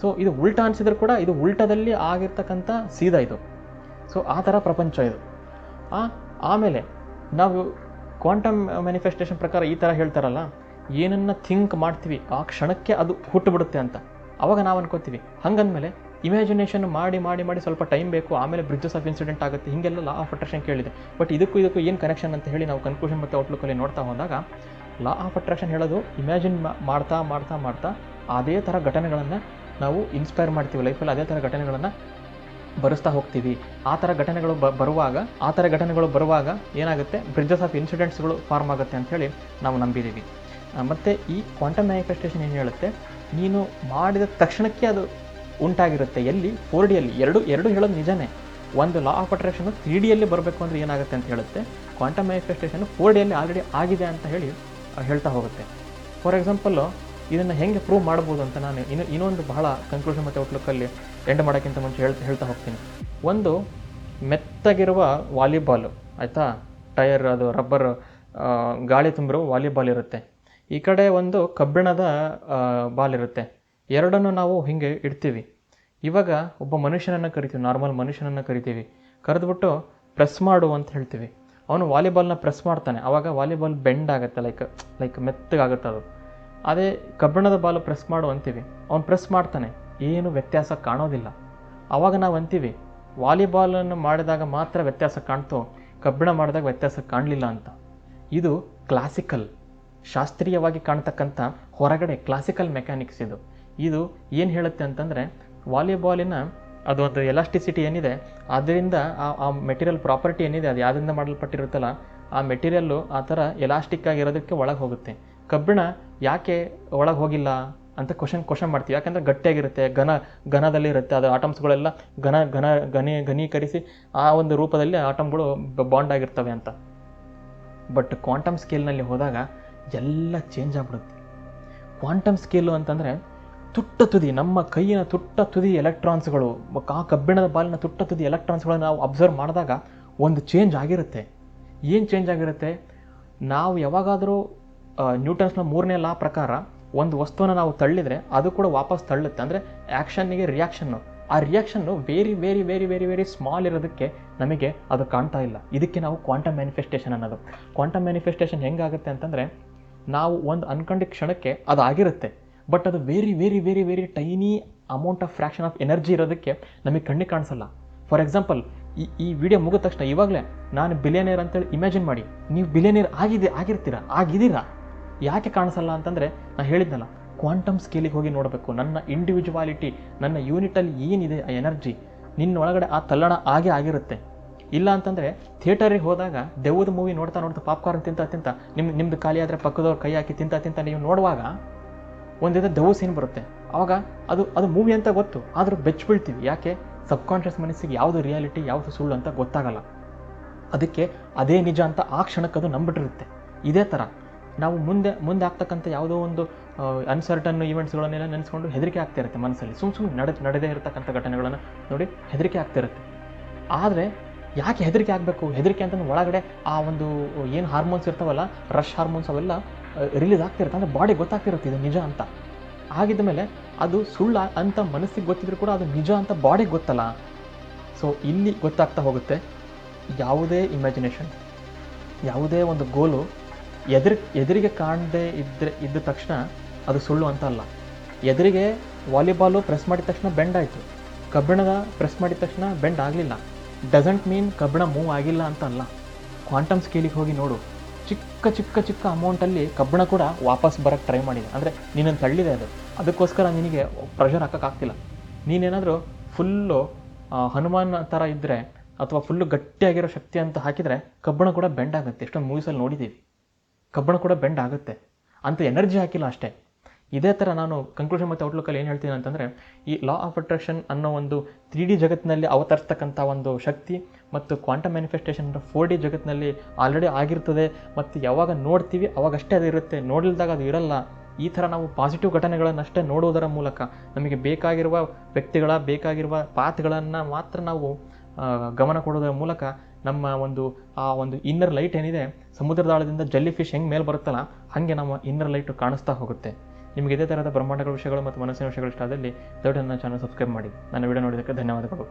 ಸೊ ಇದು ಉಲ್ಟ ಅನಿಸಿದ್ರು ಕೂಡ ಇದು ಉಲ್ಟದಲ್ಲಿ ಆಗಿರ್ತಕ್ಕಂಥ ಸೀದಾ ಇದು. ಸೊ ಆ ಥರ ಪ್ರಪಂಚ ಇದು. ಆಮೇಲೆ ನಾವು ಕ್ವಾಂಟಮ್ ಮ್ಯಾನಿಫೆಸ್ಟೇಷನ್ ಪ್ರಕಾರ ಈ ಥರ ಹೇಳ್ತಾರಲ್ಲ, ಏನನ್ನು ಥಿಂಕ್ ಮಾಡ್ತೀವಿ, ಆ ಕ್ಷಣಕ್ಕೆ ಅದು ಹುಟ್ಟುಬಿಡುತ್ತೆ ಅಂತ. ಅವಾಗ ನಾವು ಅನ್ಕೋತೀವಿ, ಹಂಗಂದಮೇಲೆ ಇಮ್ಯಾಜಿನೇಷನ್ ಮಾಡಿ ಮಾಡಿ ಮಾಡಿ ಸ್ವಲ್ಪ ಟೈಮ್ ಬೇಕು, ಆಮೇಲೆ ಬ್ರಿಜಸ್ ಆಫ್ ಇನ್ಸಿಡೆಂಟ್ ಆಗುತ್ತೆ, ಹೀಗೆಲ್ಲ ಲಾ ಆಫ್ ಅಟ್ರಾಕ್ಷನ್ ಕೇಳಿದೆ. ಬಟ್ ಇದಕ್ಕೂ ಇದಕ್ಕೂ ಏನು ಕನೆಕ್ಷನ್ ಅಂತ ಹೇಳಿ ನಾವು ಕನ್ಕ್ಲೂಷನ್ ಮತ್ತು ಔಟ್ಲುಕಲ್ಲಿ ನೋಡ್ತಾ ಹೋದಾಗ ಲಾ ಆಫ್ ಅಟ್ರಾಕ್ಷನ್ ಹೇಳೋದು ಇಮ್ಯಾಜಿನ್ ಮಾಡ್ತಾ ಮಾಡ್ತಾ ಮಾಡ್ತಾ, ಅದೇ ಥರ ಘಟನೆಗಳನ್ನು ನಾವು ಇನ್ಸ್ಪೈರ್ ಮಾಡ್ತೀವಿ ಲೈಫಲ್ಲಿ ಅದೇ ಥರ ಘಟನೆಗಳನ್ನು ಬರೆಸ್ತಾ ಹೋಗ್ತೀವಿ. ಆ ಥರ ಘಟನೆಗಳು ಬ ಬರುವಾಗ, ಆ ಥರ ಘಟನೆಗಳು ಬರುವಾಗ ಏನಾಗುತ್ತೆ? ಬ್ರಿಡ್ಜಸ್ ಆಫ್ ಇನ್ಸಿಡೆಂಟ್ಸ್ಗಳು ಫಾರ್ಮ್ ಆಗುತ್ತೆ ಅಂಥೇಳಿ ನಾವು ನಂಬಿದ್ದೀವಿ. ಮತ್ತು ಈ ಕ್ವಾಂಟಮ್ ಮ್ಯಾನಿಫೆಸ್ಟೇಷನ್ ಏನು ಹೇಳುತ್ತೆ? ನೀನು ಮಾಡಿದ ತಕ್ಷಣಕ್ಕೆ ಅದು ಉಂಟಾಗಿರುತ್ತೆ. ಎಲ್ಲಿ? ಫೋರ್ ಡಿಯಲ್ಲಿ ಎರಡು ಎರಡು ಹೇಳೋದು ನಿಜನೇ. ಒಂದು ಲಾ ಆಫ್ ಅಟ್ರಾಕ್ಷನ್ ತ್ರೀ ಡಿಯಲ್ಲಿ ಬರಬೇಕು ಅಂದರೆ ಏನಾಗುತ್ತೆ ಅಂತ ಹೇಳುತ್ತೆ? ಕ್ವಾಂಟಮ್ ಮ್ಯಾನಿಫೆಸ್ಟೇಷನ್ ಫೋರ್ ಡಿಯಲ್ಲಿ ಆಲ್ರೆಡಿ ಆಗಿದೆ ಅಂತ ಹೇಳಿ ಹೇಳ್ತಾ ಹೋಗುತ್ತೆ. ಫಾರ್ ಎಕ್ಸಾಂಪಲ್ಲು ಇದನ್ನು ಹೆಂಗೆ ಪ್ರೂವ್ ಮಾಡ್ಬೋದು ಅಂತ ನಾನು ಇನ್ನು ಇನ್ನೊಂದು ಬಹಳ ಕನ್ಕ್ಲೂಷನ್ ಮತ್ತು ಔಟ್ಲುಕ್ಕಲ್ಲಿ ಎಂಡ್ ಮಾಡೋಕ್ಕಿಂತ ಮುಂಚೆ ಹೇಳ್ತಾ ಹೇಳ್ತಾ ಹೋಗ್ತೀನಿ. ಒಂದು, ಮೆತ್ತಗಿರುವ ವಾಲಿಬಾಲು ಆಯಿತಾ? ಟೈರ್ ಅದು ರಬ್ಬರ್ ಗಾಳಿ ತುಂಬಿರೋ ವಾಲಿಬಾಲ್ ಇರುತ್ತೆ. ಈ ಕಡೆ ಒಂದು ಕಬ್ಬಿಣದ ಬಾಲ್ ಇರುತ್ತೆ. ಎರಡನ್ನು ನಾವು ಹಿಂಗೆ ಇಡ್ತೀವಿ. ಇವಾಗ ಒಬ್ಬ ಮನುಷ್ಯನನ್ನು ಕರಿತೀವಿ ನಾರ್ಮಲ್ ಮನುಷ್ಯನನ್ನು ಕರಿತೀವಿ. ಕರೆದ್ಬಿಟ್ಟು ಪ್ರೆಸ್ ಮಾಡು ಅಂತ ಹೇಳ್ತೀವಿ. ಅವನು ವಾಲಿಬಾಲ್ನ ಪ್ರೆಸ್ ಮಾಡ್ತಾನೆ. ಆವಾಗ ವಾಲಿಬಾಲ್ ಬೆಂಡ್ ಆಗುತ್ತೆ ಲೈಕ್ ಲೈಕ್ ಮೆತ್ತಗಾಗುತ್ತೆ ಅದು. ಅದೇ ಕಬ್ಬಿಣದ ಬಾಲು ಪ್ರೆಸ್ ಮಾಡು ಅಂತೀವಿ. ಅವ್ನು ಪ್ರೆಸ್ ಮಾಡ್ತಾನೆ. ಏನು ವ್ಯತ್ಯಾಸ ಕಾಣೋದಿಲ್ಲ. ಆವಾಗ ನಾವು ಅಂತೀವಿ ವಾಲಿಬಾಲನ್ನು ಮಾಡಿದಾಗ ಮಾತ್ರ ವ್ಯತ್ಯಾಸ ಕಾಣ್ತು? ಕಬ್ಬಿಣ ಮಾಡಿದಾಗ ವ್ಯತ್ಯಾಸ ಕಾಣಲಿಲ್ಲ ಅಂತ. ಇದು ಕ್ಲಾಸಿಕಲ್ ಶಾಸ್ತ್ರೀಯವಾಗಿ ಕಾಣ್ತಕ್ಕಂಥ ಹೊರಗಡೆ ಕ್ಲಾಸಿಕಲ್ ಮೆಕ್ಯಾನಿಕ್ಸ್ ಇದು. ಇದು ಏನು ಹೇಳುತ್ತೆ ಅಂತಂದರೆ, ವಾಲಿಬಾಲಿನ ಅದು ಒಂದು ಎಲಾಸ್ಟಿಸಿಟಿ ಏನಿದೆ, ಅದರಿಂದ ಆ ಆ ಮೆಟೀರಿಯಲ್ ಪ್ರಾಪರ್ಟಿ ಏನಿದೆ, ಅದು ಯಾವುದರಿಂದ ಮಾಡಲ್ಪಟ್ಟಿರುತ್ತಲ್ಲ, ಆ ಮೆಟೀರಿಯಲ್ಲು ಆ ಥರ ಎಲಾಸ್ಟಿಕ್ ಆಗಿರೋದಕ್ಕೆ ಒಳಗೆ ಹೋಗುತ್ತೆ. ಕಬ್ಬಿಣ ಯಾಕೆ ಒಳಗೆ ಹೋಗಿಲ್ಲ ಅಂತ ಕ್ವಶನ್ ಕ್ವಶನ್ ಮಾಡ್ತೀವಿ. ಯಾಕಂದರೆ ಗಟ್ಟಿಯಾಗಿರುತ್ತೆ, ಘನ ಘನದಲ್ಲಿರುತ್ತೆ ಅದು ಆಟಮ್ಸ್ಗಳೆಲ್ಲ ಘನ ಘನ, ಘನಿ, ಘನೀಕರಿಸಿ ಆ ಒಂದು ರೂಪದಲ್ಲಿ ಆಟಮ್ಗಳು ಬಾಂಡ್ ಆಗಿರ್ತವೆ ಅಂತ. ಬಟ್ ಕ್ವಾಂಟಮ್ ಸ್ಕೇಲ್ನಲ್ಲಿ ಹೋದಾಗ ಎಲ್ಲ ಚೇಂಜ್ ಆಗ್ಬಿಡುತ್ತೆ. ಕ್ವಾಂಟಮ್ ಸ್ಕೇಲು ಅಂತಂದರೆ ತುಟ್ಟ ತುದಿ, ನಮ್ಮ ಕೈಯಿನ ತುಟ್ಟ ತುದಿ ಎಲೆಕ್ಟ್ರಾನ್ಸ್ಗಳು ಆ ಕಬ್ಬಿಣದ ಬಾಲಿನ ತುಟ್ಟ ತುದಿ ಎಲೆಕ್ಟ್ರಾನ್ಸ್ಗಳನ್ನು ನಾವು ಅಬ್ಸರ್ವ್ ಮಾಡಿದಾಗ ಒಂದು ಚೇಂಜ್ ಆಗಿರುತ್ತೆ. ಏನು ಚೇಂಜ್ ಆಗಿರುತ್ತೆ? ನಾವು ಯಾವಾಗಾದರೂ ನ್ಯೂಟನ್ಸ್ನ ಮೂರನೇ ಲಾ ಪ್ರಕಾರ ಒಂದು ವಸ್ತುವನ್ನು ನಾವು ತಳ್ಳಿದರೆ ಅದು ಕೂಡ ವಾಪಸ್ ತಳ್ಳುತ್ತೆ. ಅಂದರೆ ಆ್ಯಕ್ಷನ್ನಿಗೆ ರಿಯಾಕ್ಷನ್ನು ಆ reaction very very very very very small ಇರೋದಕ್ಕೆ ನಮಗೆ ಅದು ಕಾಣ್ತಾ ಇಲ್ಲ. ಇದಕ್ಕೆ ನಾವು ಕ್ವಾಂಟಮ್ ಮ್ಯಾನಿಫೆಸ್ಟೇಷನ್ ಅನ್ನೋದು. ಕ್ವಾಂಟಮ್ ಮ್ಯಾನಿಫೆಸ್ಟೇಷನ್ ಹೆಂಗಾಗುತ್ತೆ ಅಂತಂದರೆ ನಾವು ಒಂದು ಅನ್ಕಂಡ ಕ್ಷಣಕ್ಕೆ ಅದು ಆಗಿರುತ್ತೆ. ಬಟ್ ಅದು very very very very tiny amount of fraction of energy ಇರೋದಕ್ಕೆ ನಮಗೆ ಕಣ್ಣಿಗೆ ಕಾಣಿಸಲ್ಲ. ಫಾರ್ ಎಕ್ಸಾಂಪಲ್ ಈ ಈ ವಿಡಿಯೋ ಮುಗಿದ ತಕ್ಷಣ ಇವಾಗಲೇ ನಾನು ಬಿಲಿಯನೇರ್ ಅಂತೇಳಿ ಇಮ್ಯಾಜಿನ್ ಮಾಡಿ. ನೀವು ಬಿಲಿಯನೇರ್ ಆಗಿದೆ, ಆಗಿರ್ತೀರಾ? ಆಗಿದ್ದೀರಾ? ಯಾಕೆ ಕಾಣಿಸಲ್ಲ ಅಂತಂದರೆ ನಾನು ಹೇಳಿದ್ನಲ್ಲ ಕ್ವಾಂಟಮ್ ಸ್ಕೇಲಿಗೆ ಹೋಗಿ ನೋಡಬೇಕು. ನನ್ನ ಇಂಡಿವಿಜುವಾಲಿಟಿ ನನ್ನ ಯೂನಿಟಲ್ಲಿ ಏನಿದೆ ಆ ಎನರ್ಜಿ ನಿನ್ನೊಳಗಡೆ ಆ ತಲ್ಲಣ ಆಗೇ ಆಗಿರುತ್ತೆ. ಇಲ್ಲ ಅಂತಂದರೆ ಥಿಯೇಟರಿಗೆ ಹೋದಾಗ ದೆವ್ವದ ಮೂವಿ ನೋಡ್ತಾ ನೋಡ್ತಾ ಪಾಪ್ಕಾರ್ನ್ ತಿಂತ ತಿಂತ ನಿಮ್ಮ ನಿಮ್ಮದು ಖಾಲಿ ಆದರೆ ಪಕ್ಕದವ್ರು ಕೈ ಹಾಕಿ ತಿಂತ ತಿಂತ ನೀವು ನೋಡುವಾಗ ಒಂದಿದೆ ದೆವ್ವ ಸೀನ್ ಬರುತ್ತೆ. ಆವಾಗ ಅದು ಅದು ಮೂವಿ ಅಂತ ಗೊತ್ತು, ಆದರೂ ಬೆಚ್ಚ ಬೀಳ್ತೀವಿ ಯಾಕೆ? ಸಬ್ಕಾನ್ಷಿಯಸ್ ಮನಸ್ಸಿಗೆ ಯಾವುದು ರಿಯಾಲಿಟಿ ಯಾವುದು ಸುಳ್ಳು ಅಂತ ಗೊತ್ತಾಗಲ್ಲ. ಅದಕ್ಕೆ ಅದೇ ನಿಜ ಅಂತ ಆ ಕ್ಷಣಕ್ಕೆ ಅದು ನಂಬಿಟ್ಟಿರುತ್ತೆ. ಇದೇ ಥರ ನಾವು ಮುಂದೆ ಮುಂದೆ ಆಗ್ತಕ್ಕಂಥ ಯಾವುದೋ ಒಂದು ಅನ್ಸರ್ಟನ್ ಈವೆಂಟ್ಸ್ಗಳನ್ನೆಲ್ಲ ನೆನೆಸ್ಕೊಂಡು ಹೆದರಿಕೆ ಆಗ್ತಿರುತ್ತೆ ಮನಸ್ಸಲ್ಲಿ. ಸುಮ್ಮ ಸುಮ್ಮನೆ ನಡೆ, ನಡೆದೇ ಇರತಕ್ಕಂಥ ಘಟನೆಗಳನ್ನು ನೋಡಿ ಹೆದರಿಕೆ ಆಗ್ತಾ ಇರುತ್ತೆ. ಆದರೆ ಯಾಕೆ ಹೆದರಿಕೆ ಆಗಬೇಕು? ಹೆದರಿಕೆ ಅಂತಂದ್ರೆ ಒಳಗಡೆ ಆ ಒಂದು, ಏನು ಹಾರ್ಮೋನ್ಸ್ ಇರ್ತಾವಲ್ಲ ರಶ್ ಹಾರ್ಮೋನ್ಸ್ ಅವೆಲ್ಲ ರಿಲೀಸ್ ಆಗ್ತಿರುತ್ತೆ ಅಂದರೆ ಬಾಡಿ ಗೊತ್ತಾಗ್ತಿರುತ್ತೆ ಇದು ನಿಜ ಅಂತ. ಆಗಿದ್ದ ಮೇಲೆ ಅದು ಸುಳ್ಳ ಅಂತ ಮನಸ್ಸಿಗೆ ಗೊತ್ತಿದ್ರು ಕೂಡ ಅದು ನಿಜ ಅಂತ ಬಾಡಿಗೆ ಗೊತ್ತಲ್ಲ. ಸೊ ಇಲ್ಲಿ ಗೊತ್ತಾಗ್ತಾ ಹೋಗುತ್ತೆ ಯಾವುದೇ ಇಮ್ಯಾಜಿನೇಷನ್ ಯಾವುದೇ ಒಂದು ಗೋಲು ಎದುರು, ಎದುರಿಗೆ ಕಾಣದೇ ಇದ್ದರೆ ಇದ್ದ ತಕ್ಷಣ ಅದು ಸುಳ್ಳು ಅಂತ ಅಲ್ಲ. ಎದುರಿಗೆ ವಾಲಿಬಾಲು ಪ್ರೆಸ್ ಮಾಡಿದ ತಕ್ಷಣ ಬೆಂಡ್ ಆಯಿತು. ಕಬ್ಬಿಣದ ಪ್ರೆಸ್ ಮಾಡಿದ ತಕ್ಷಣ ಬೆಂಡ್ ಆಗಲಿಲ್ಲ. ಡಸಂಟ್ ಮೀನ್ ಕಬ್ಬಿಣ ಮೂವ್ ಆಗಿಲ್ಲ ಅಂತ ಅಲ್ಲ. ಕ್ವಾಂಟಮ್ ಸ್ಕೇಲಿಗೆ ಹೋಗಿ ನೋಡು. ಚಿಕ್ಕ ಚಿಕ್ಕ ಚಿಕ್ಕ ಅಮೌಂಟಲ್ಲಿ ಕಬ್ಬಿಣ ಕೂಡ ವಾಪಸ್ ಬರೋಕ್ಕೆ ಟ್ರೈ ಮಾಡಿದೆ. ಅಂದರೆ ನೀನೊಂದು ತಳ್ಳಿದೆ ಅದು. ಅದಕ್ಕೋಸ್ಕರ ನಿನಗೆ ಪ್ರೆಷರ್ ಹಾಕೋಕ್ಕಾಗ್ತಿಲ್ಲ ನೀನೇನಾದರೂ ಫುಲ್ಲು ಹನುಮಾನ್ ಥರ ಇದ್ದರೆ ಅಥವಾ ಫುಲ್ಲು ಗಟ್ಟಿಯಾಗಿರೋ ಶಕ್ತಿ ಅಂತ ಹಾಕಿದರೆ ಕಬ್ಬಿಣ ಕೂಡ ಬೆಂಡ್ ಆಗುತ್ತೆ. ಎಷ್ಟೊಂದು ಮೂವೀಸಲ್ಲಿ ನೋಡಿದ್ದೀವಿ. ಕಬ್ಬಿಣ ಕೂಡ ಬೆಂಡ್ ಆಗುತ್ತೆ ಅಂತ ಎನರ್ಜಿ ಹಾಕಿಲ್ಲ ಅಷ್ಟೇ. ಇದೇ ಥರ ನಾನು ಕನ್ಕ್ಲೂಷನ್ ಮತ್ತು ಔಟ್ಲುಕಲ್ಲಿ ಏನು ಹೇಳ್ತೀನಿ ಅಂತಂದರೆ, ಈ ಲಾ ಆಫ್ ಅಟ್ರಾಕ್ಷನ್ ಅನ್ನೋ ಒಂದು ತ್ರೀ ಡಿ ಜಗತ್ತಿನಲ್ಲಿ ಅವತರಿಸ್ತಕ್ಕಂಥ ಒಂದು ಶಕ್ತಿ ಮತ್ತು ಕ್ವಾಂಟಮ್ ಮ್ಯಾನಿಫೆಸ್ಟೇಷನ್ ಫೋರ್ ಡಿ ಜಗತ್ತಿನಲ್ಲಿ ಆಲ್ರೆಡಿ ಆಗಿರ್ತದೆ ಮತ್ತು ಯಾವಾಗ ನೋಡ್ತೀವಿ ಅವಾಗಷ್ಟೇ ಅದು ಇರುತ್ತೆ. ನೋಡಿಲ್ದಾಗ ಅದು ಇರಲ್ಲ. ಈ ಥರ ನಾವು ಪಾಸಿಟಿವ್ ಘಟನೆಗಳನ್ನಷ್ಟೇ ನೋಡುವುದರ ಮೂಲಕ ನಮಗೆ ಬೇಕಾಗಿರುವ ವ್ಯಕ್ತಿಗಳ, ಬೇಕಾಗಿರುವ ಪಾತ್ಗಳನ್ನು ಮಾತ್ರ ನಾವು ಗಮನ ಕೊಡೋದರ ಮೂಲಕ ನಮ್ಮ ಒಂದು, ಆ ಒಂದು ಇನ್ನರ್ ಲೈಟ್ ಏನಿದೆ ಸಮುದ್ರದಾಳದಿಂದ ಜಲ್ಲಿ ಫಿಶ್ ಹೆಂಗೆ ಮೇಲೆ ಬರುತ್ತಲ್ಲ, ಹಾಗೆ ನಮ್ಮ ಇನ್ನರ್ ಲೈಟು ಕಾಣಿಸ್ತಾ ಹೋಗುತ್ತೆ. ನಿಮಗೆ ಇದೇ ಥರದ ಬ್ರಹ್ಮಾಂಡಗಳ ವಿಷಯಗಳು ಮತ್ತು ಮನಸ್ಸಿನ ವಿಷಯಗಳು ಇಷ್ಟ ಆದಲ್ಲಿ ದೊಡ್ಡ ನನ್ನ ಚಾನಲ್ ಸಬ್ಸ್ಕ್ರೈಬ್ ಮಾಡಿ. ನನ್ನ ವಿಡಿಯೋ ನೋಡಿದ್ದಕ್ಕೆ ಧನ್ಯವಾದಗಳು.